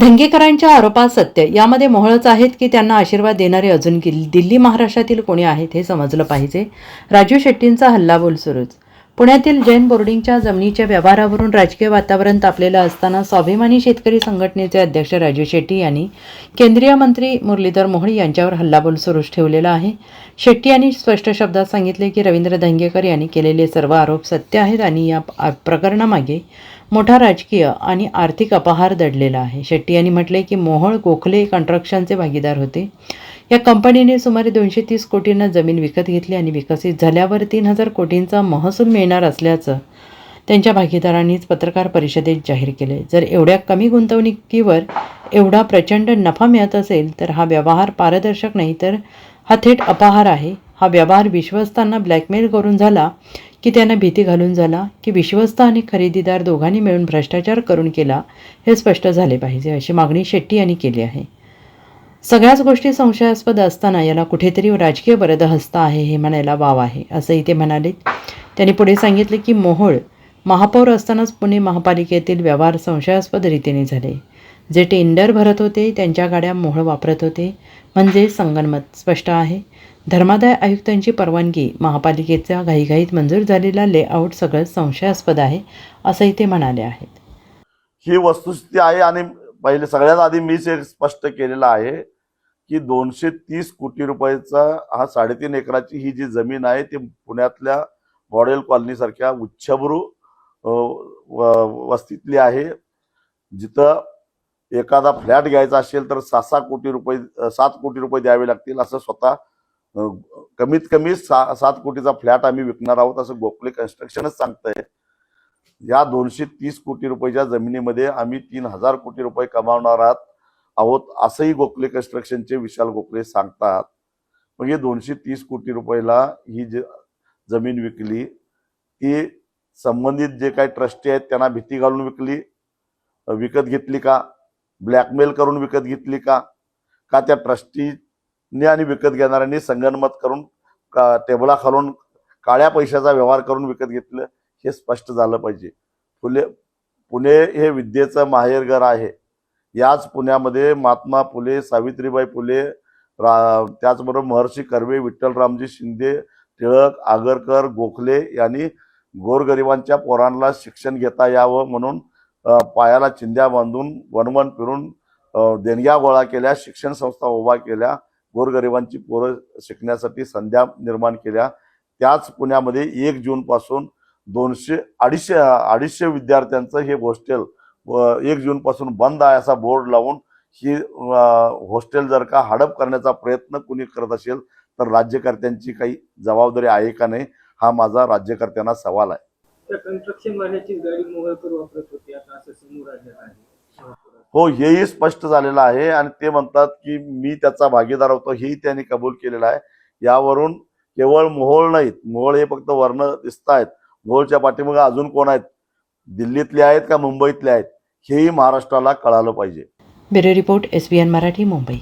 धंगेकरांच्या आरोपात सत्य. यामध्ये मोहळच आहेत की त्यांना आशीर्वाद देणारे अजून किल- दिल्ली महाराष्ट्रातील कोणी आहेत हे समजलं पाहिजे. राजू शेट्टींचा हल्लाबोल सुरूच. पुण्यातील जैन बोर्डिंगच्या जमिनीच्या व्यवहारावरून राजकीय वातावरण तापलेलं असताना स्वाभिमानी शेतकरी संघटनेचे अध्यक्ष राजू शेट्टी यांनी केंद्रीय मंत्री मुरलीधर मोहळी यांच्यावर हल्लाबोल सुरूच ठेवलेला आहे. शेट्टी यांनी स्पष्ट शब्दात सांगितले की रवींद्र धंगेकर यांनी केलेले सर्व आरोप सत्य आहेत आणि या प्रकरणामागे मोठा राजकीय आणि आर्थिक अपहार दडलेला आहे. शेट्टी यांनी म्हटले की मोहळ गोखले कन्स्ट्रक्शनचे भागीदार होते. या कंपनीने सुमारे दोनशे तीस कोटींना जमीन विकत घेतली आणि विकसित झाल्यावर तीन हजार कोटींचा महसूल मिळणार असल्याचं त्यांच्या भागीदारांनीच पत्रकार परिषदेत जाहीर केले जर एवढ्या कमी गुंतवणुकीवर एवढा प्रचंड नफा मिळत असेल तर हा व्यवहार पारदर्शक नाही तर हा थेट अपहार आहे. हा व्यवहार विश्वस्तांना ब्लॅकमेल करून झाला की त्यांना भीती घालून झाला की विश्वस्त आणि खरेदीदार दोघांनी मिळून भ्रष्टाचार करून केला हे स्पष्ट झाले पाहिजे अशी मागणी शेट्टी यांनी केली आहे. सगळ्याच गोष्टी संशयास्पद असताना याला कुठेतरी राजकीय बरदहस्त आहे हे म्हणायला वाव आहे असंही ते म्हणाले. त्यांनी पुढे सांगितले की मोहोळ महापौर असतानाच पुणे महापालिकेतील व्यवहार संशयास्पद रीतीने झाले. जे टेंडर भरत होते त्यांच्या गाड्या मोहळ वापरत होते. म्हणजे संगनमत स्पष्ट आहे. धर्मादाय आयुक्तांची परवानगी महापालिकेचा घाईघाईत मंजूर झालेला लेआउट सगळं संशयास्पद आहे असंही ते म्हणाले आहेत. ही वस्तुस्थिती आहे आणि पहिले सगळ्यात आधी मीच एक स्पष्ट केलेलं आहे की दोनशे तीस कोटी रुपयाचा हा साडेतीन एकराची ही जी जमीन आहे ती पुण्यातल्या मॉडेल कॉलनीसारख्या उच्चभ्रू व- वस्तीतली आहे. जिथं एखादा फ्लॅट घ्यायचा असेल तर सहा सहा कोटी रुपये सात कोटी रुपये द्यावे लागतील असं स्वतः कमीत कमी सा सात कोटीचा फ्लॅट आम्ही विकणार आहोत असं गोखले कन्स्ट्रक्शनच सांगतंय. या दोनशे तीस कोटी रुपयाच्या जमिनीमध्ये आम्ही तीन हजार कोटी रुपये कमावणार आहात आहोत असंही गोखले कन्स्ट्रक्शनचे विशाल गोखले सांगतात. मग हे दोनशे तीस कोटी रुपयाला ही जे जमीन विकली ती संबंधित जे काही ट्रस्टी आहेत त्यांना भीती घालून विकली. विकत घेतली का? ब्लॅकमेल करून विकत घेतली का? का त्या ट्रस्टीने आणि विकत घेणाऱ्यांनी संगणमत करून का टेबला खालून काळ्या पैशाचा व्यवहार करून विकत घेतलं? हे स्पष्ट झालं पाहिजे. फुले पुणे हे विद्येचं माहेरघर आहे. याच पुण्यामध्ये महात्मा फुले सावित्रीबाई फुले रा त्याचबरोबर महर्षी कर्वे विठ्ठलरामजी शिंदे टिळक आगरकर गोखले यांनी गोरगरिबांच्या पोरांना शिक्षण घेता यावं म्हणून पायाला चिंध्या बांधून वनवन फिरून देणग्या गोळा केल्या शिक्षण संस्था उभा केल्या गोरगरिबांची पोरं शिकण्यासाठी संध्या निर्माण केल्या. त्याच पुण्यामध्ये एक जूनपासून दोनशे अडीचशे अडीचशे विद्यार्थ्यांचं हे हॉस्टेल व एक जूनपासून बंद आहे असा बोर्ड लावून ही हॉस्टेल जर का हडप करण्याचा प्रयत्न कुणी करत असेल तर राज्यकर्त्यांची काही जबाबदारी आहे का नाही हा माझा राज्यकर्त्यांना सवाल आहे. त्या वाल्याचीच गाडी मोहळकर वापरत होती. आता असं समोर आलेलं आहे. हो हेही स्पष्ट झालेलं आहे आणि ते म्हणतात की मी त्याचा भागीदार होतो हेही त्यांनी कबूल केलेलं आहे. यावरून केवळ मोहोळ नाहीत मोहोळ हे फक्त वर्ण दिसत आहेत. मोहोळच्या पाठीमागे अजून कोण आहेत? दिल्लीतले आहेत का मुंबईतले आहेत? हेही महाराष्ट्राला कळालं पाहिजे. Bureau report S B N Marathi Mumbai.